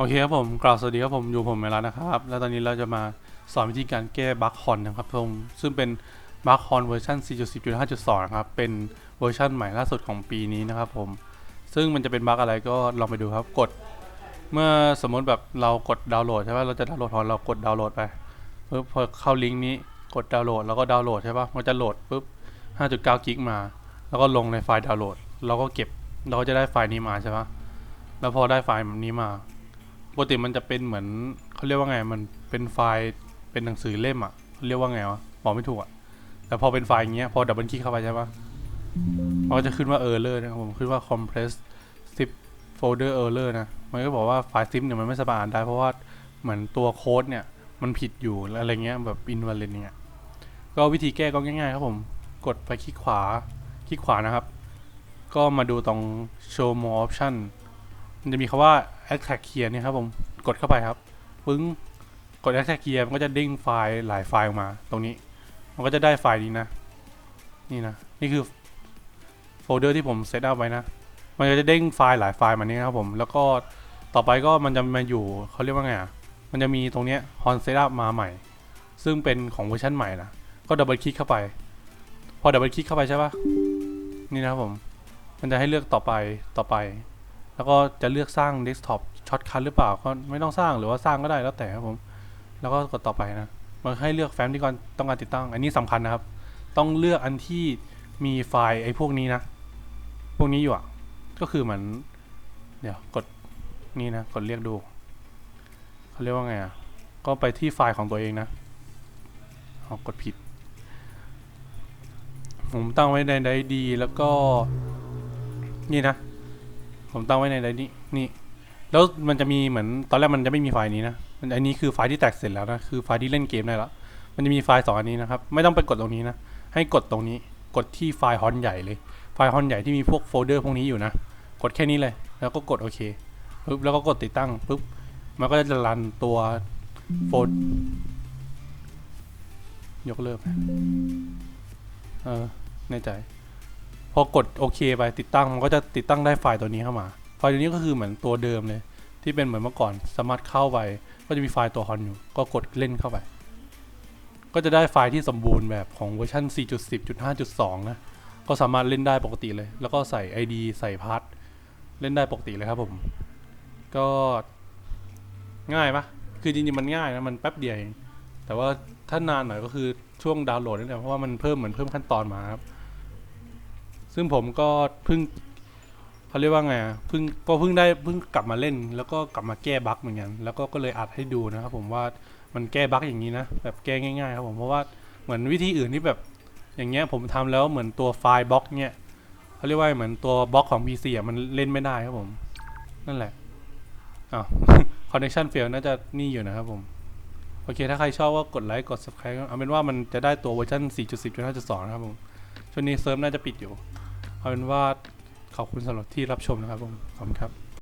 โอเคครับผมกล่าวสวัสดีครับผมอยู่ผมเมลัสนะครับ แล้วตอนนี้เราจะมาสอนวิธีการแก้บั๊กฮอนนะครับผมซึ่งเป็นบั๊กฮอนเวอร์ชัน4.10.5.2นะครับเป็นเวอร์ชันใหม่ล่าสุดของปีนี้นะครับผมซึ่งมันจะเป็นบั๊กอะไรก็ลองไปดูครับกด เมื่อสมมติแบบเรากดดาวน์โหลดใช่ป่ะเราจะดาวน์โหลดฮอนเรากดดาวน์โหลดไปปุ๊บพอเข้าลิงก์นี้กดดาวน์โหลดแล้วก็ดาวน์โหลดใช่ป่ะมันจะโหลดปุ๊บ5.9กิกมา แล้วก็ลงในไฟล์ดาวน์โหลดเราก็เก็บเราก็จะได้ไฟล์นี้มาใช่ป่ะแล้วพอได้ไฟล์แบบนี้มา ปกติมันจะเป็นเหมือนเขาเรียกว่าไง มันเป็นไฟล์เป็นหนังสือเล่มอะเขาเรียกว่าไงวะบอกไม่ถูกอะแต่พอเป็นไฟล์อย่างเงี้ยพอดับเบิลคลิกเข้าไปใช่ปะมันก็จะขึ้นว่า error นะครับผมขึ้นว่า compress zip folder error นะมันก็บอกว่าไฟล์ zip เนี่ยมันไม่สามารถอ่านได้เพราะว่าเหมือนตัวโค้ดเนี่ยมันผิดอยู่อะไรเงี้ยแบบ invalid เนี่ยก็วิธีแก้ก็ง่ายๆครับผมกดไปคลิกขวาคลิกขวานะครับ ก็มาดูตรง show more option มันจะมีคำว่า attack clear เนี่ยครับผมกดเข้าไปครับปึ้งกด attack clear มันก็จะเด้งไฟล์หลายไฟล์ออกมาตรงนี้ มันก็จะได้ไฟล์นี้นะ นี่นะ นี่คือโฟลเดอร์ที่ผมเซตอัพไว้นะ มันก็จะเด้งไฟล์หลายไฟล์มานี้ครับผมแล้วก็ต่อไปก็มันจะมาอยู่เขาเรียกว่าไงอะมันจะมีตรงเนี้ย hon setup มาใหม่ ซึ่งเป็นของเวอร์ชันใหม่นะก็ดับเบิลคลิกเข้าไป พอดับเบิลคลิกเข้าไปใช่ปะนี่นะครับผม มันจะให้เลือกต่อไปต่อไป แล้วก็จะเลือกสร้าง desktop shortcut หรือเปล่าก็ไม่ต้องสร้างหรือว่าสร้างก็ได้แล้วแต่ครับผม แล้วก็กดต่อไปนะ มันให้เลือกแฟ้มที่ก่อนต้องการติดตั้ง อันนี้สำคัญนะครับ ต้องเลือกอันที่มีไฟล์ไอ้พวกนี้นะ พวกนี้อยู่อะ ก็คือเหมือนเดี๋ยวกดนี่นะ กดเรียกดูเขาเรียกว่าไงอะ ก็ไปที่ไฟล์ของตัวเองนะเอกดผิด ผมตั้งไว้ในไดดีแล้วก็นี่นะ ผมตั้งไว้ในไดนี้นี่ แล้วมันจะมีเหมือนตอนแรกมันจะไม่มีไฟล์นี้นะอันนี้คือไฟล์ที่แตกเสร็จแล้วนะคือไฟล์ที่เล่นเกมได้แล้วมันจะมีไฟล์สองอันนี้นะครับ ไม่ต้องไปกดตรงนี้นะ ให้กดตรงนี้ กดที่ไฟล์ฮอนใหญ่เลย ไฟล์ฮอนใหญ่ที่มีพวกโฟลเดอร์พวกนี้อยู่นะ กดแค่นี้เลย แล้วก็กดโอเคปุ๊บแล้วก็กดติดตั้งปุ๊บ มันก็จะรันตัวโฟลยกเลิกเออแน่ใจ พอกดโอเคไปติดตั้งมันก็จะติดตั้งได้ไฟล์ตัวนี้เข้ามา ไฟล์ตัวนี้ก็คือเหมือนตัวเดิมเลย ที่เป็นเหมือนเมื่อก่อนสามารถเข้าไป ก็จะมีไฟล์ตัวฮอนอยู่ ก็กดเล่นเข้าไป ก็จะได้ไฟล์ที่สมบูรณ์แบบของเวอร์ชัน4.10.5.2 นะ ก็สามารถเล่นได้ปกติเลย แล้วก็ใส่ ID ใส่พาร์ทเล่นได้ปกติเลยครับผม ก็ง่ายปะคือจริงๆมันง่ายนะ มันแป๊บเดียวเอง แต่ว่าถ้านานหน่อยก็คือช่วงดาวน์โหลดนี่แหละเพราะว่ามันเพิ่มเหมือนเพิ่มขั้นตอนมาครับ ซึ่งผมก็เพิ่งเขาเรียกว่าไงอะเพิ่งก็เพิ่งได้เพิ่งกลับมาเล่น แล้วก็กลับมาแก้บั๊กเหมือนกัน แล้วก็ก็เลยอัดให้ดูนะครับผมว่ามันแก้บั๊กอย่างนี้นะแบบแก้ง่ายๆครับผมเพราะว่าเหมือนวิธีอื่นที่แบบอย่างเงี้ยผมทำแล้วเหมือนตัวไฟล์บล็อกเนี้ยเขาเรียกว่าเหมือนตัวบล็อกของ PC อะมันเล่นไม่ได้ครับผมนั่นแหละอ้าว connection fail น่าจะนี่อยู่นะครับผมโอเค ถ้าใครชอบก็กดไลค์กด subscribe เอาเป็นว่ามันจะได้ตัวเวอร์ชัน4.10.5.2 นะครับผมช่วงนี้เซิร์ฟน่าจะปิดอยู่ เอาเป็นว่าขอบคุณสำหรับที่รับชมนะครับผมขอบคุณครับ